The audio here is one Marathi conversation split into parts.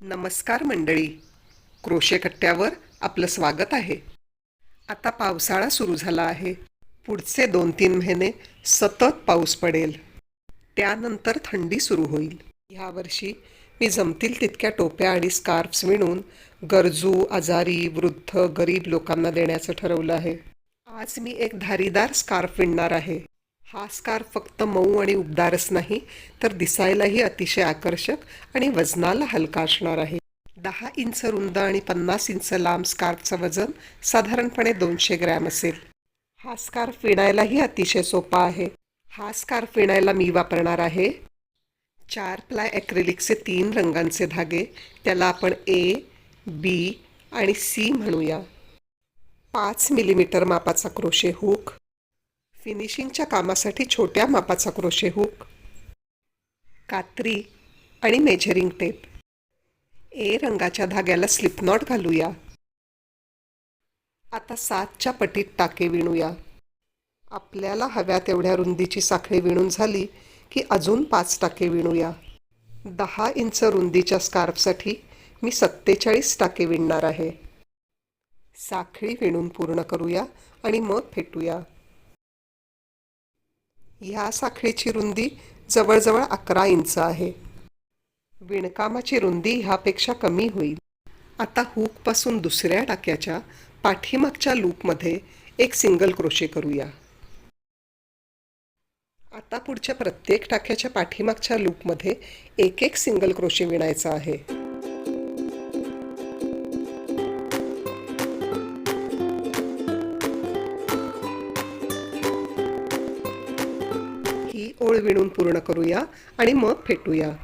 नमस्कार मंडळी. क्रोशेकट्ट्यावर आपलं स्वागत आहे. आता पावसाळा सुरू झाला आहे. पुढचे दोन तीन महिने सतत पाऊस पडेल. त्यानंतर थंडी सुरू होईल. ह्यावर्षी मी जमतील तितक्या टोप्या आणि स्कार्फ्स विणून गरजू आजारी वृद्ध गरीब लोकांना देण्याचं ठरवलं आहे. आज मी एक धारीदार स्कार्फ विणणार आहे. हा स्कार्फ फक्त मऊ आणि उबदारच नाही तर दिसायलाही अतिशय आकर्षक आणि वजनाला हलका असणार आहे. दहा इंच रुंद आणि पन्नास इंच लांब स्कार्फचं वजन साधारणपणे दोनशे ग्रॅम असेल. हा स्कार्फ विणायलाही अतिशय सोपा आहे. हा स्कार्फ विणायला मी वापरणार आहे. चार प्लाय ॲक्रेलिकचे तीन रंगांचे धागे त्याला आपण ए बी आणि सी म्हणूया. पाच मिलीमीटर मापाचा क्रोशे हुक फिनिशिंगच्या कामासाठी छोट्या मापाचा क्रोशे हुक कात्री आणि मेजरिंग टेप ए रंगाच्या धाग्याला स्लिप नॉट घालूया. आता सातच्या पटीत टाके विणूया. आपल्याला हव्या तेवढ्या रुंदीची साखळी विणून झाली की अजून पाच टाके विणूया. दहा इंच रुंदीच्या स्कार्फसाठी मी सत्तेचाळीस टाके विणणार आहे. साखळी विणून पूर्ण करूया आणि मग फेटूया. ह्या साखळीची रुंदी जवळजवळ अकरा इंच आहे. विणकामाची रुंदी ह्यापेक्षा कमी होईल. आता हुकपासून दुसऱ्या टाक्याच्या पाठीमागच्या लूपमध्ये एक सिंगल क्रोशे करूया. आता पुढच्या प्रत्येक टाक्याच्या पाठीमागच्या लूपमध्ये एक एक सिंगल क्रोशे विणायचा आहे. ही विणून पूर्ण करूया आणि मग फेटूया.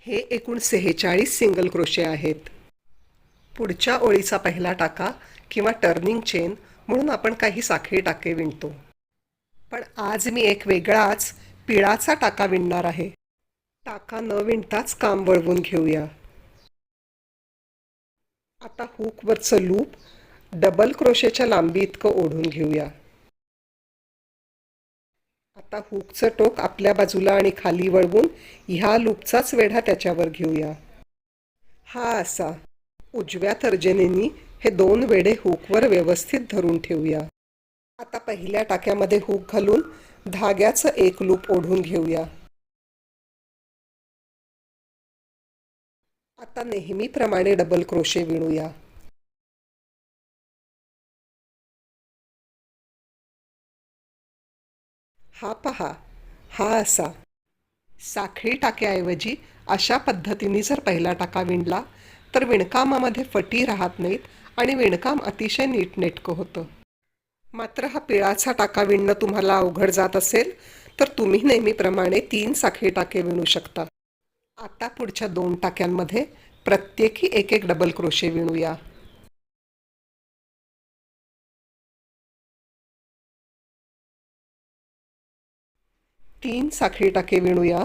हे एकूण सेहेचाळीस सिंगल क्रोशे आहेत. पुढच्या ओळीचा पहिला टाका किंवा टर्निंग चेन म्हणून आपण काही साखळी टाके विणतो. पण आज मी एक वेगळाच पिळाचा टाका विणणार आहे. टाका न विणताच काम वळवून घेऊया. आता हुकवरचं लूप डबल क्रोशेच्या लांबी इतकं ओढून घेऊया. आता हुकचं टोक आपल्या बाजूला आणि खाली वळवून ह्या लूपचाच वेढा त्याच्यावर घेऊया. हा असा. उजव्या तर्जनेनी हे दोन वेढे हुकवर व्यवस्थित धरून ठेवूया. आता पहिल्या टाक्यामध्ये हुक घालून धाग्याचं एक लूप ओढून घेऊया. आता नेहमीप्रमाणे डबल क्रोशे विणूया. हा पहा हा असा. साखळी टाक्याऐवजी अशा पद्धतीने जर पहिला टाका विणला तर विणकामामध्ये फटी राहत नाहीत आणि विणकाम अतिशय नीटनेटकं होतं. मात्र हा पिळाचा टाका विणणं तुम्हाला अवघड जात असेल तर तुम्ही नेहमीप्रमाणे तीन साखळी टाके विणू शकता. आता पुढच्या दोन टाक्यांमध्ये प्रत्येकी एक एक डबल क्रोशे विणूया. तीन साखळी टाके विणूया.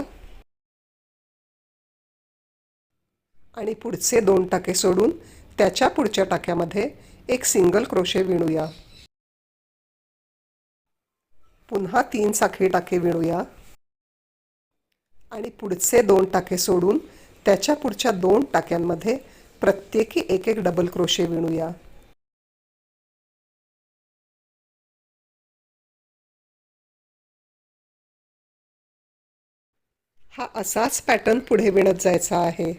आणि पुढचे दोन टाके सोडून त्याच्या पुढच्या टाक्यामध्ये एक सिंगल क्रोशे विणूया. पुन्हा तीन साखळी टाके विणूया. आणि पुढचे दोन टाके सोडून त्याच्या पुढच्या दोन टाक्यांमध्ये प्रत्येकी एक एक डबल क्रोशे विणूया. हा असाच पॅटर्न पुढे विणत जायचा आहे.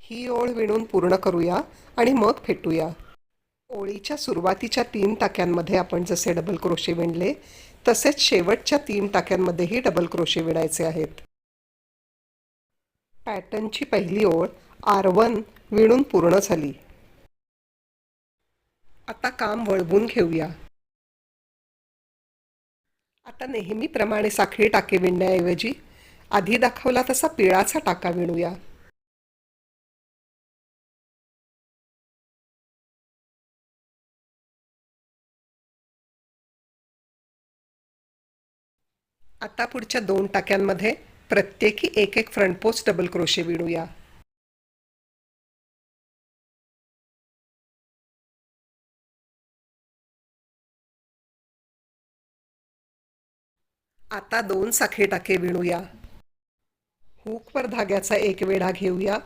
ही ओळ विणून पूर्ण करूया आणि मग फेटूया. ओळीच्या सुरुवातीच्या तीन टाक्यांमध्ये आपण जसे डबल क्रोशे विणले तसेच शेवटच्या तीन टाक्यांमध्येही डबल क्रोशे विणायचे आहेत. पॅटर्नची पहिली ओळ आर वन विणून पूर्ण झाली. आता काम वळवून घेऊया. आता नेहमीप्रमाणे साखळी टाके विणण्याऐवजी आधी दाखवला तसा पिळाचा टाका विणूया. आता पुढच्या दोन टाक्यांमध्ये प्रत्येकी एक एक फ्रंट पोस्ट डबल क्रोशे विणूया. आता दोन साखे टाके विणूया. हुकवर धाग्याचा एक वेढा घेऊया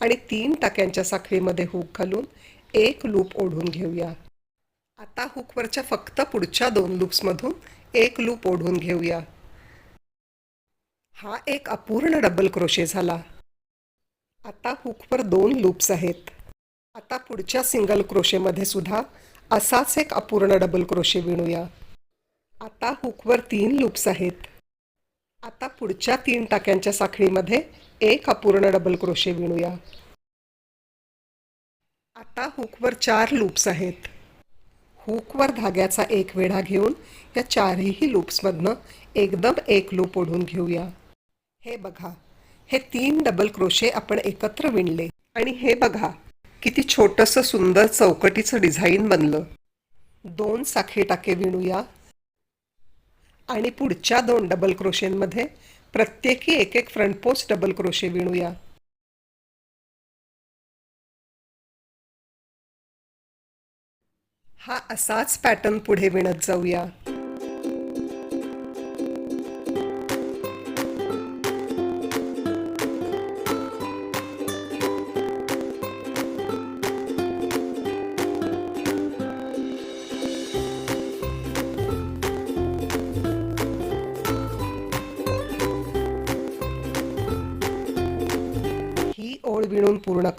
आणि तीन टाक्यांच्या साखळीमध्ये हुक घालून एक लूप ओढून घेऊया. आता हुकवरच्या फक्त पुढच्या दोन लूप्समधून एक लूप ओढून घेऊया. हा एक अपूर्ण डबल क्रोशे झाला. आता हुकवर दोन लूप्स आहेत. आता पुढच्या सिंगल क्रोशेमध्ये सुद्धा असाच एक अपूर्ण डबल क्रोशे विणूया. आता हुकवर तीन लूप्स आहेत. आता पुढच्या तीन टाक्यांच्या साखळीमध्ये एक अपूर्ण डबल क्रोशे विणूया. आता हुकवर चार लूप्स आहेत. हुकवर धाग्याचा एक वेढा घेऊन या चारही लूप्समधनं एकदम एक लूप ओढून घेऊया. हे बघा. हे तीन डबल क्रोशे आपण एकत्र विणले. आणि हे बघा किती छोटंसं सुंदर चौकटीचं डिझाईन बनलं. दोन साखे टाके विणूया. आणि पुढच्या दोन डबल क्रोशेंमध्ये प्रत्येकी एक एक फ्रंट पोस्ट डबल क्रोशे विणूया. हा असाच पॅटर्न पुढे विणत जाऊया.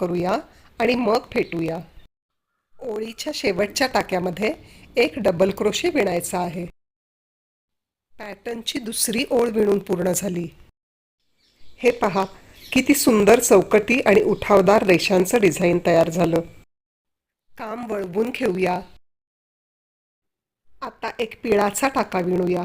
करूया आणि मग फेटूया. ओळीच्या शेवटच्या टाक्यामध्ये एक डबल क्रोशे विणायचा आहे. पॅटर्नची दुसरी ओळ विणून पूर्ण झाली. हे पहा किती सुंदर चौकटी आणि उठावदार रेषांचं डिझाईन तयार झालं. काम वळवून घेऊया. आता एक पिळाचा टाका विणूया.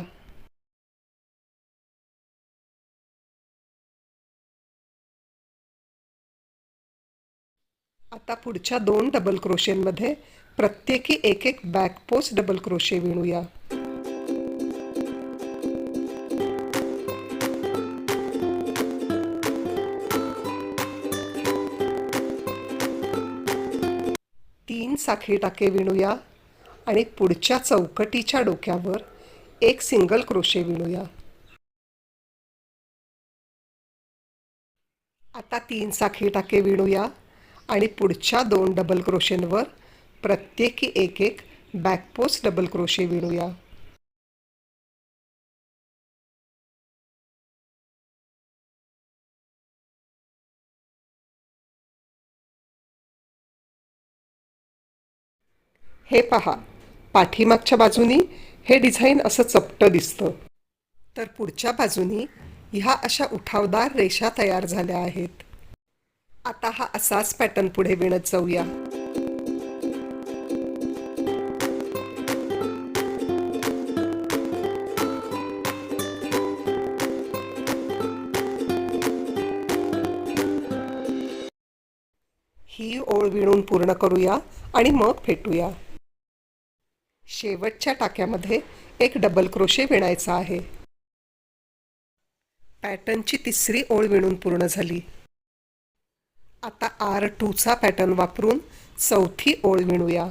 आता पुढच्या दोन डबल क्रोशेंमध्ये प्रत्येकी एक एक बॅक पोस्ट डबल क्रोशे विणूया. तीन साखळी टाके विणूया आणि पुढच्या चौकटीच्या डोक्यावर एक सिंगल क्रोशे विणूया. आता तीन साखळी टाके विणूया. आणि पुढच्या दोन डबल क्रोशेंवर प्रत्येकी एक एक बॅकपोस्ट डबल क्रोशे विणूया. हे पहा पाठीमागच्या बाजूनी हे डिझाईन असं चपटं दिसतं. तर पुढच्या बाजूनी ह्या अशा उठावदार रेषा तयार झाल्या आहेत. आता हा असाच पॅटर्न पुढे विणत जाऊया. ही ओळ विणून पूर्ण करूया आणि मग फेटूया. शेवटच्या टाक्यामध्ये एक डबल क्रोशे विणायचा आहे. पॅटर्नची तिसरी ओळ विणून पूर्ण झाली. आता आर टूचा पॅटर्न वापरून चौथी ओळ विणूया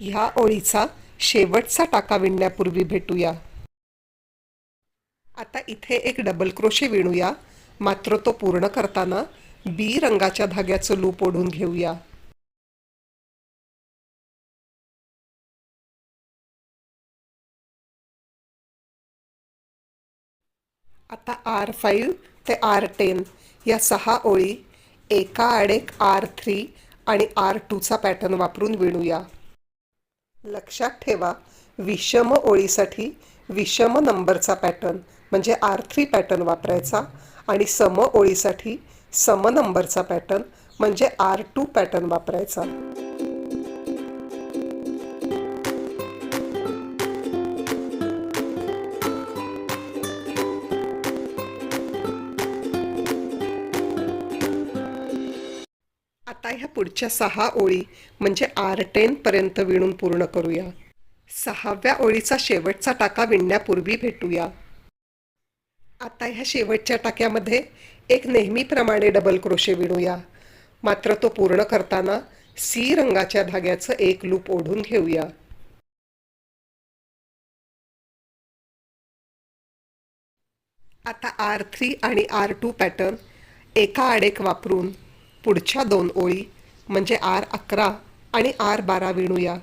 ह्या ओळीचा शेवटचा टाका विणण्यापूर्वी भेटूया. आता इथे एक डबल क्रोशे विणूया. मात्र तो पूर्ण करताना बी रंगाच्या धाग्याचं लूप ओढून घेऊया. आता आर फाईव्ह ते आर टेन या सहा ओळी एका आड एक आर थ्री आणि आर टूचा पॅटर्न वापरून विणूया. लक्षात ठेवा विषम ओळीसाठी विषम नंबरचा पॅटर्न म्हणजे आर थ्री पॅटर्न वापरायचा आणि सम ओळीसाठी सम नंबरचा पॅटर्न म्हणजे आर टू पॅटर्न वापरायचा. आता ह्या पुढच्या सहा ओळी म्हणजे आर टेनपर्यंत विणून पूर्ण करूया. सहाव्या ओळीचा शेवटचा टाका विणण्यापूर्वी भेटूया. आता ह्या शेवटच्या टाक्यामध्ये एक नेहमीप्रमाणे डबल क्रोशे विणूया. मात्र तो पूर्ण करताना सी रंगाच्या धाग्याचं एक लूप ओढून घेऊया. आता आर थ्री आणि आर टू पॅटर्न एका आडेक वापरून पुढच्या दोन ओळी म्हणजे आर अकरा आणि आर बारा विणूया.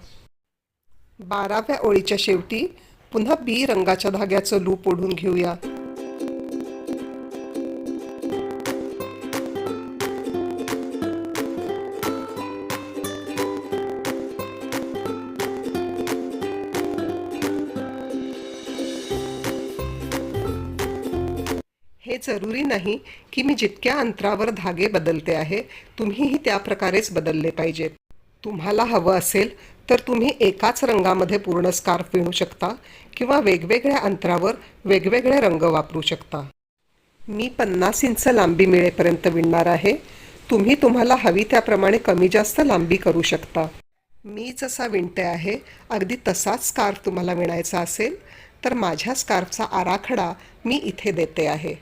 बाराव्या ओळीच्या शेवटी पुन्हा बी रंगाच्या धाग्याचं लूप ओढून घेऊया. जरुरी नाही की मी जितक्या अंतरावर धागे बदलते आहे तुम्हीही त्या प्रकारेच बदलले पाहिजेत तुम्हाला हवं असेल तर तुम्ही एकाच रंगामध्ये पूर्ण स्कार्फ विणू शकता किंवा वेगवेगळ्या अंतरावर वेगवेगळे रंग वापरू शकता. मी पन्नास इंच लांबी मिळेपर्यंत विणणार आहे. तुम्ही तुम्हाला हवी त्याप्रमाणे कमी जास्त लांबी करू शकता. मी जसा विणते आहे अगदी तसाच स्कार्फ तुम्हाला विणायचा असेल तर माझ्या स्कार्फचा आराखडा मी इथे देते आहे.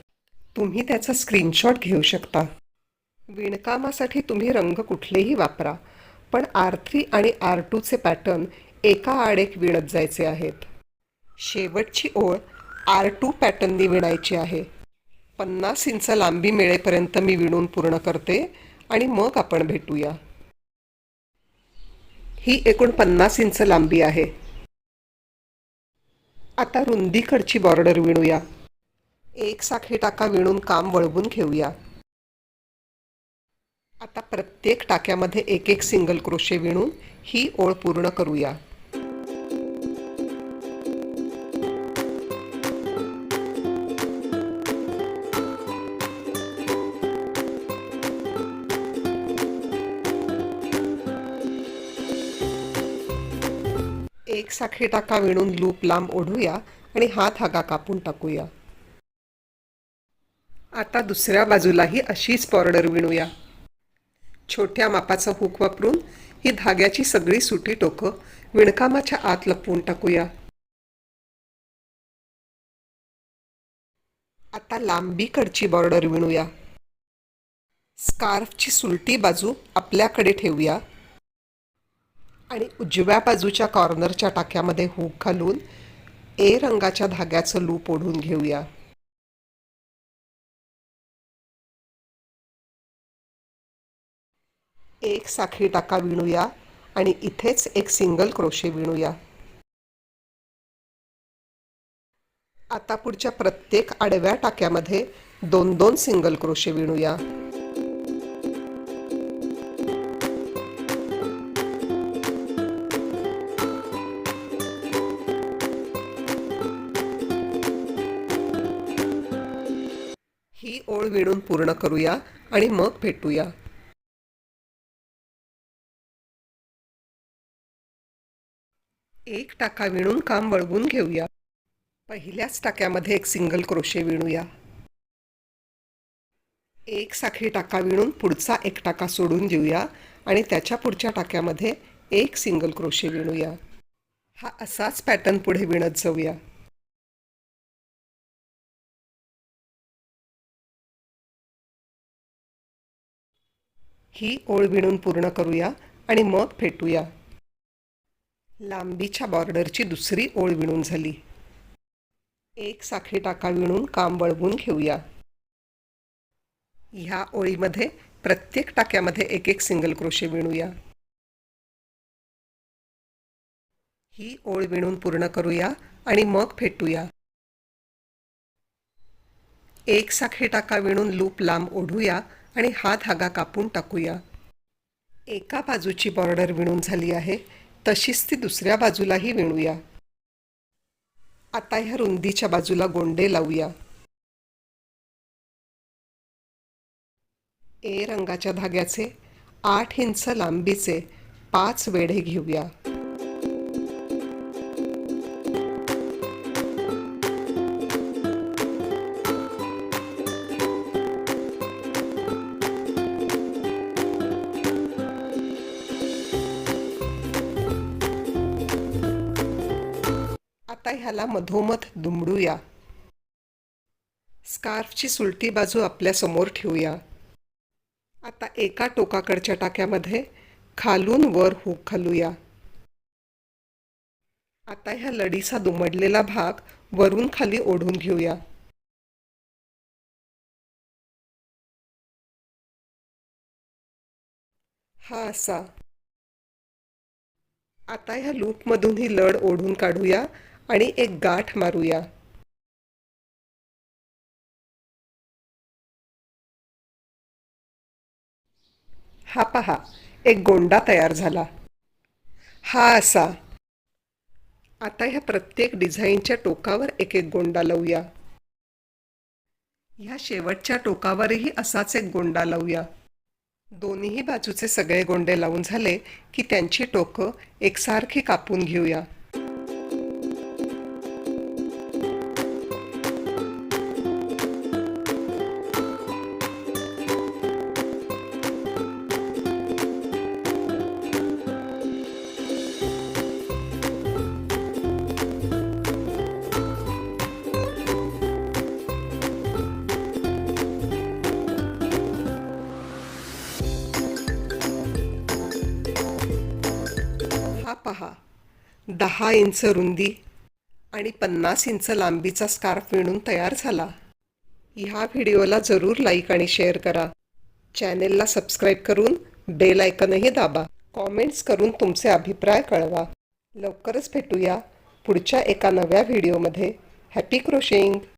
तुम्ही त्याचा स्क्रीनशॉट घेऊ शकता. विणकामासाठी तुम्ही रंग कुठलेही वापरा पण आर थ्री आणि आर टूचे पॅटर्न एका आड एक विणत जायचे आहेत. शेवटची ओळ आर टू पॅटर्ननी विणायची आहे. पन्नास इंच लांबी मिळेपर्यंत मी विणून पूर्ण करते आणि मग आपण भेटूया. ही एकूण पन्नास इंच लांबी आहे. आता रुंदीकडची बॉर्डर विणूया. एक साखळी टाका विणून काम वळवून घेऊया. आता प्रत्येक टाक्यामध्ये एक एक सिंगल क्रोशे विणून ही ओळ पूर्ण करूया. एक साखळी टाका विणून लूप लांब ओढूया आणि हा धागा कापून टाकूया. आता दुसऱ्या बाजूलाही अशीच बॉर्डर विणूया. छोट्या मापाचा हुक वापरून ही धाग्याची सगळी सुटी टोकं विणकामाच्या आत लपवून टाकूया. आता लांबीकडची बॉर्डर विणूया. स्कार्फची सुलटी बाजू आपल्याकडे ठेवूया. आणि उजव्या बाजूच्या कॉर्नरच्या टाक्यामध्ये हुक घालून ए रंगाच्या धाग्याचं लूप ओढून घेऊया. एक साखळी टाका विणूया आणि इथेच एक सिंगल क्रोशे विणूया. आता पुढच्या प्रत्येक आडव्या टाक्यामध्ये दोन दोन सिंगल क्रोशे विणूया. ही ओळ विणून पूर्ण करूया आणि मग भेटूया एक टाका विणून काम वळवून घेऊया. पहिल्याच टाक्यामध्ये एक सिंगल क्रोशे विणूया. एक साखळी टाका विणून पुढचा एक टाका सोडून देऊया आणि त्याच्या पुढच्या टाक्यामध्ये एक सिंगल क्रोशे विणूया. हा असाच पॅटर्न पुढे विणत जाऊया. ही ओळ विणून पूर्ण करूया आणि मग फेटूया. लांबीच्या बॉर्डरची दुसरी ओळ विणून झाली. एक साखळी टाका विणून काम वळवून घेऊया. ह्या ओळीमध्ये प्रत्येक टाक्यामध्ये एक एक सिंगल क्रोशे विणूया. ही ओळ विणून पूर्ण करूया आणि मग फेटूया. एक साखळी टाका विणून लूप लांब ओढूया आणि हा धागा कापून टाकूया. एका बाजूची बॉर्डर विणून झाली आहे. तशीच ती दुसऱ्या बाजूलाही विणूया. आता ह्या रुंदीच्या बाजूला गोंडे लावूया. ए रंगाच्या धाग्याचे आठ इंच लांबीचे पाच वेढे घेऊया. त्याला मधोमध दुमडूया. स्कार्फची सुलटी बाजू आपल्यासमोर ठेवूया. आता एका टोकाकडच्या टाक्यामध्ये खालून वर हुक घालूया. आता ह्या लडीचा दुमडलेला भाग वरून खाली ओढून घेऊया. हा असा. आता ह्या लूपमधून ही लढ ओढून काढूया आणि एक गाठ मारूया. हा पहा एक गोंडा तयार झाला. हा असा. आता ह्या प्रत्येक डिझाईनच्या टोकावर एक एक गोंडा लावूया. ह्या शेवटच्या टोकावरही असाच एक गोंडा लावूया. दोन्ही बाजूचे सगळे गोंडे लावून झाले की त्यांची टोकं एकसारखी कापून घेऊया. दहा इंच रुंदी आणि पन्नास इंच लांबीचा स्कार्फ विणून तयार झाला. ह्या व्हिडिओला जरूर लाईक आणि शेअर करा. चॅनेलला सबस्क्राईब करून बेल आयकनही दाबा. कॉमेंट्स करून तुमचे अभिप्राय कळवा. लवकरच भेटूया पुढच्या एका नव्या व्हिडिओमध्ये. Happy crocheting!